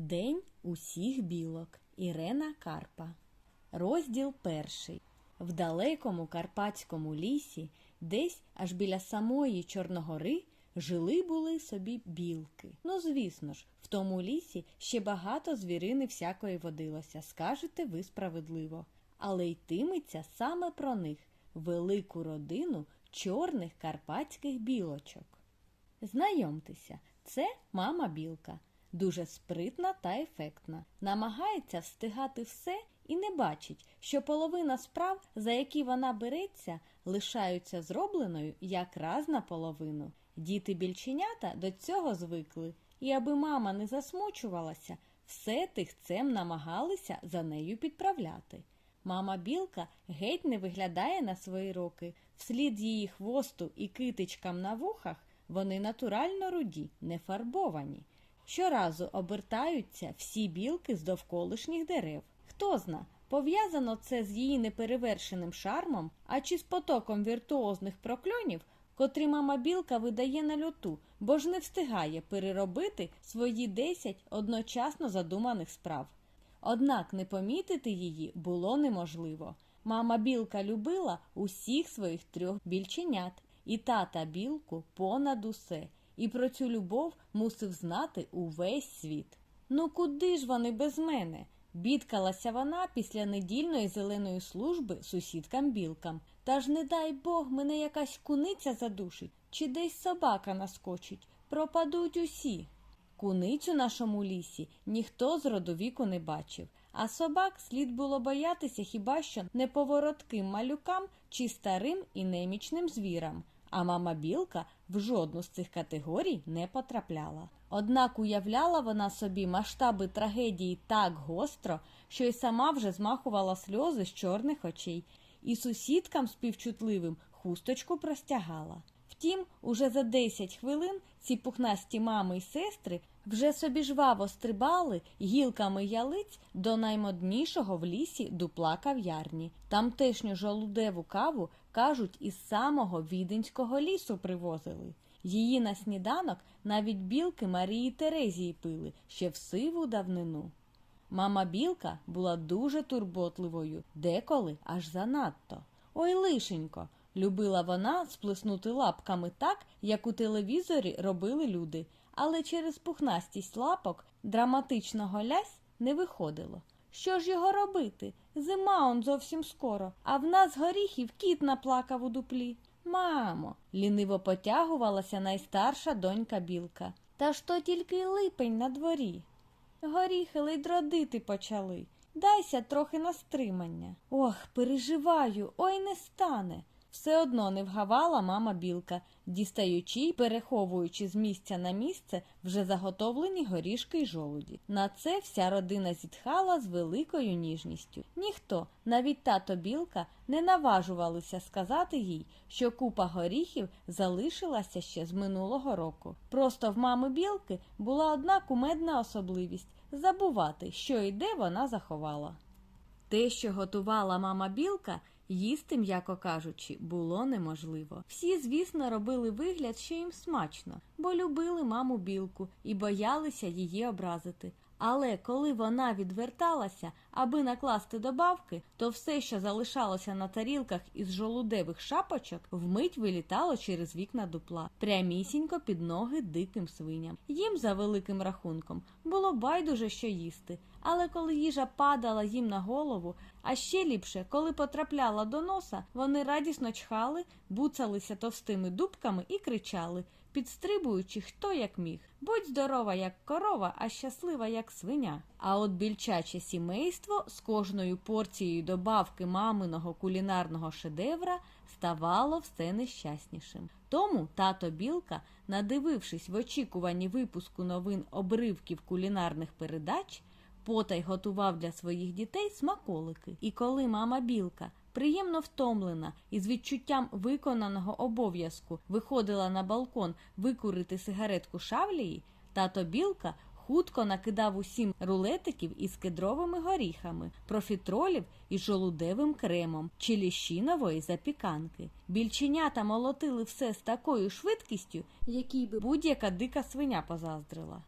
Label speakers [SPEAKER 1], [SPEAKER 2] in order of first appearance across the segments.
[SPEAKER 1] День усіх білок. Ірена Карпа. Розділ перший. В далекому карпатському лісі, десь аж біля самої Чорногори, жили були собі білки. Ну, звісно ж, в тому лісі ще багато звірини всякої водилося, скажете ви справедливо. Але йтиметься саме про них велику родину чорних карпатських білочок. Знайомтеся, це мама білка. Дуже спритна та ефектна. Намагається встигати все і не бачить, що половина справ, за які вона береться, лишаються зробленою якраз наполовину. Діти більченята до цього звикли, і аби мама не засмучувалася, все тихцем намагалися за нею підправляти. Мама білка геть не виглядає на свої роки, вслід її хвосту і китичкам на вухах вони натурально руді, не фарбовані. Щоразу обертаються всі білки з довколишніх дерев. Хто зна, пов'язано це з її неперевершеним шармом, а чи з потоком віртуозних прокльонів, котрі мама білка видає на льоту, бо ж не встигає переробити свої десять одночасно задуманих справ. Однак не помітити її було неможливо. Мама білка любила усіх своїх трьох більченят, і тата білку понад усе, і про цю любов мусив знати увесь світ. Ну куди ж вони без мене? Бідкалася вона після недільної зеленої служби сусідкам білкам. Та ж не дай Бог мене якась куниця задушить, чи десь собака наскочить. Пропадуть усі. Куницю нашому лісі ніхто з родовіку не бачив, а собак слід було боятися хіба що неповоротким малюкам чи старим і немічним звірам. А мама білка в жодну з цих категорій не потрапляла. Однак уявляла вона собі масштаби трагедії так гостро, що й сама вже змахувала сльози з чорних очей, і сусідкам співчутливим хусточку простягала. Втім, уже за 10 хвилин ці пухнасті мами й сестри вже собі жваво стрибали гілками ялиць до наймоднішого в лісі дупла кав'ярні. Тамтешню жолудеву каву, кажуть, із самого віденського лісу привозили. Її на сніданок навіть білки Марії Терезії пили ще в сиву давнину. Мама білка була дуже турботливою, деколи аж занадто. Ой, лишенько, любила вона сплеснути лапками так, як у телевізорі робили люди, але через пухнастість лапок драматичного лясь не виходило. Що ж його робити? Зима он зовсім скоро, а в нас горіхів кіт наплакав у дуплі. Мамо, ліниво потягувалася найстарша донька білка. Та ж то тільки липень на дворі. Горіхи ледь родити почали. Дайся трохи на стримання. Ох, переживаю, ой не стане. Все одно не вгавала мама білка, дістаючи й переховуючи з місця на місце вже заготовлені горішки й жолуді. На це вся родина зітхала з великою ніжністю. Ніхто, навіть тато білка, не наважувалися сказати їй, що купа горіхів залишилася ще з минулого року. Просто в мами білки була одна кумедна особливість забувати, що і де вона заховала. Те, що готувала мама білка, їсти, м'яко кажучи, було неможливо. Всі, звісно, робили вигляд, що їм смачно, бо любили маму білку і боялися її образити. Але коли вона відверталася, аби накласти добавки, то все, що залишалося на тарілках із жолудевих шапочок, вмить вилітало через вікна дупла, прямісінько під ноги диким свиням. Їм, за великим рахунком, було байдуже, що їсти. Але коли їжа падала їм на голову, а ще ліпше, коли потрапляла до носа, вони радісно чхали, буцалися товстими дубками і кричали, підстрибуючи хто як міг. Будь здорова, як корова, а щаслива, як свиня. А от більчаче сімейство з кожною порцією добавки маминого кулінарного шедевра ставало все нещаснішим. Тому тато Білка, надивившись в очікуванні випуску новин обривків кулінарних передач, потай готував для своїх дітей смаколики. І коли мама білка, приємно втомлена і з відчуттям виконаного обов'язку виходила на балкон викурити сигаретку шавлії, тато білка хутко накидав усім рулетиків із кедровими горіхами, профітролів із жолудевим кремом чи ліщинової запіканки. Більченята молотили все з такою швидкістю, якій би будь-яка дика свиня позаздрила.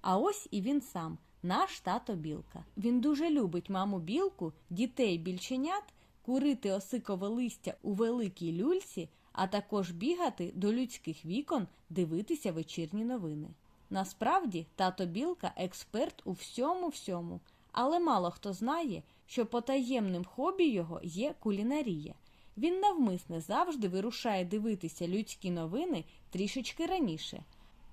[SPEAKER 1] А ось і він сам. наш тато білка. Він дуже любить маму білку, дітей більченят, курити осикове листя у великій люльці, а також бігати до людських вікон, дивитися вечірні новини. Насправді, тато білка експерт у всьому всьому, але мало хто знає, що потаємним хобі його є кулінарія. Він навмисне завжди вирушає дивитися людські новини трішечки раніше.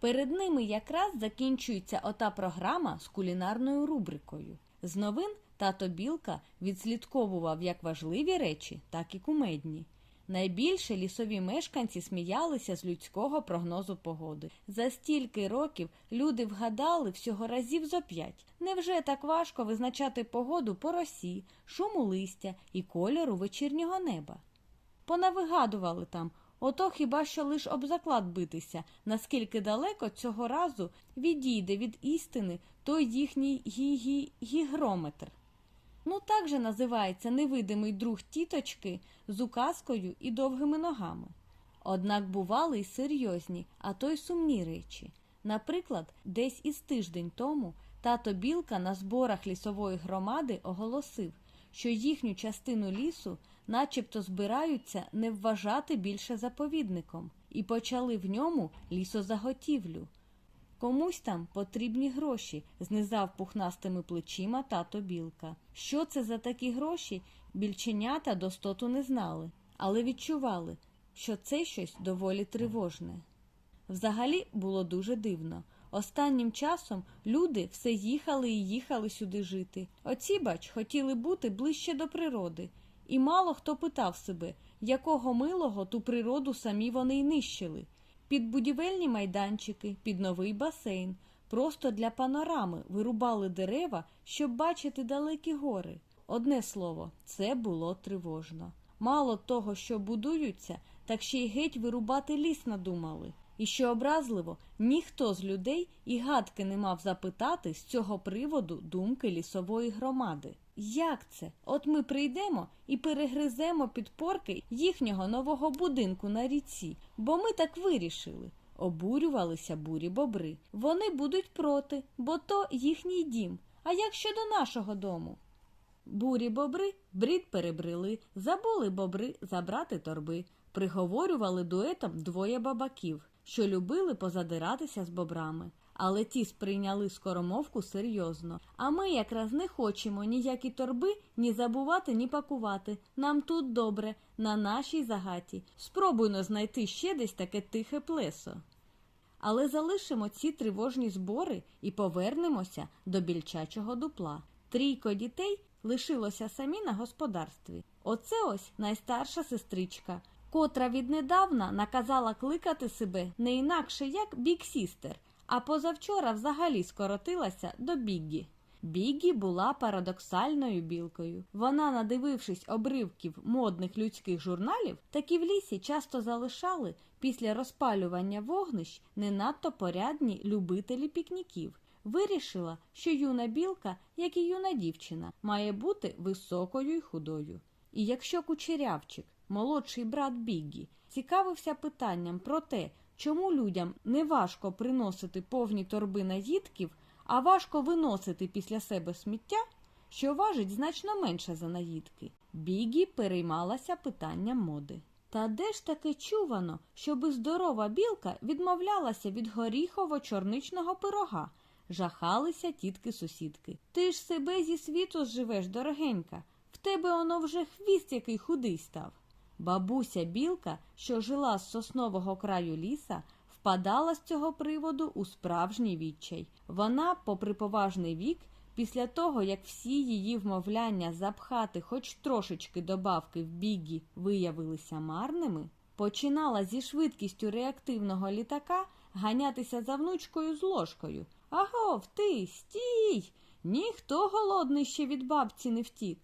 [SPEAKER 1] Перед ними якраз закінчується ота програма з кулінарною рубрикою. З новин тато Білка відслідковував як важливі речі, так і кумедні. Найбільше лісові мешканці сміялися з людського прогнозу погоди. За стільки років люди вгадали всього разів зо п'ять. Невже так важко визначати погоду по росі, шуму листя і кольору вечірнього неба? Понавигадували там, ото хіба що лиш об заклад битися, наскільки далеко цього разу відійде від істини той їхній гі-гі- гігрометр. Ну так же називається невидимий друг тіточки з указкою і довгими ногами. Однак бували й серйозні, а то й сумні речі. Наприклад, десь із тиждень тому тато Білка на зборах лісової громади оголосив, що їхню частину лісу начебто збираються не вважати більше заповідником, і почали в ньому лісозаготівлю. Комусь там потрібні гроші, знизав пухнастими плечима тато білка. Що це за такі гроші, більченята достоту не знали, але відчували, що це щось доволі тривожне. Взагалі було дуже дивно. Останнім часом люди все їхали і їхали сюди жити. Оці, бач, хотіли бути ближче до природи. І мало хто питав себе, якого милого ту природу самі вони й нищили. Під будівельні майданчики, під новий басейн, просто для панорами вирубали дерева, щоб бачити далекі гори. Одне слово, це було тривожно. Мало того, що будуються, так ще й геть вирубати ліс надумали. І що образливо, ніхто з людей і гадки не мав запитати з цього приводу думки лісової громади. Як це? От ми прийдемо і перегриземо підпорки їхнього нового будинку на ріці, бо ми так вирішили. Обурювалися бурі бобри. Вони будуть проти, бо то їхній дім. А як щодо нашого дому? Бурі бобри брід перебрили, забули бобри забрати торби, приговорювали дуетом двоє бабаків, що любили позадиратися з бобрами. Але ті сприйняли скоромовку серйозно. А ми якраз не хочемо ніякі торби ні забувати, ні пакувати. Нам тут добре, на нашій загаті. Спробуйно знайти ще десь таке тихе плесо. Але залишимо ці тривожні збори і повернемося до більчачого дупла. Трійко дітей лишилося самі на господарстві. Оце ось найстарша сестричка, котра віднедавна наказала кликати себе не інакше як біксістер, а позавчора взагалі скоротилася до Біггі. Біггі була парадоксальною білкою. Вона, надивившись обривків модних людських журналів, такі в лісі часто залишали після розпалювання вогнищ не надто порядні любителі пікніків. Вирішила, що юна білка, як і юна дівчина, має бути високою й худою. І якщо кучерявчик, молодший брат Біггі, цікавився питанням про те, чому людям не важко приносити повні торби наїдків, а важко виносити після себе сміття, що важить значно менше за наїдки, Бігі переймалася питанням моди. Та де ж таки чувано, щоби здорова білка відмовлялася від горіхово-чорничного пирога? Жахалися тітки сусідки. Ти ж себе зі світу зживеш, дорогенька. В тебе оно вже хвіст який худий став. Бабуся білка, що жила з соснового краю ліса, впадала з цього приводу у справжній відчай. Вона, попри поважний вік, після того, як всі її вмовляння запхати хоч трошечки добавки в бігі виявилися марними, починала зі швидкістю реактивного літака ганятися за внучкою з ложкою. Агов, ти, стій! Ніхто голодний ще від бабці не втік.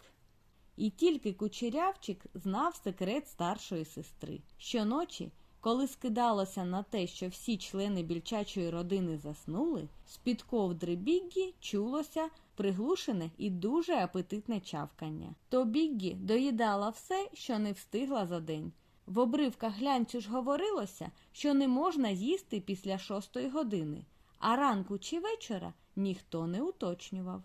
[SPEAKER 1] І тільки кучерявчик знав секрет старшої сестри. Щоночі, коли скидалося на те, що всі члени більчачої родини заснули, з-під ковдри Біггі чулося приглушене і дуже апетитне чавкання. То Біггі доїдала все, що не встигла за день. В обривках глянцю ж говорилося, що не можна їсти після шостої години, а ранку чи вечора ніхто не уточнював.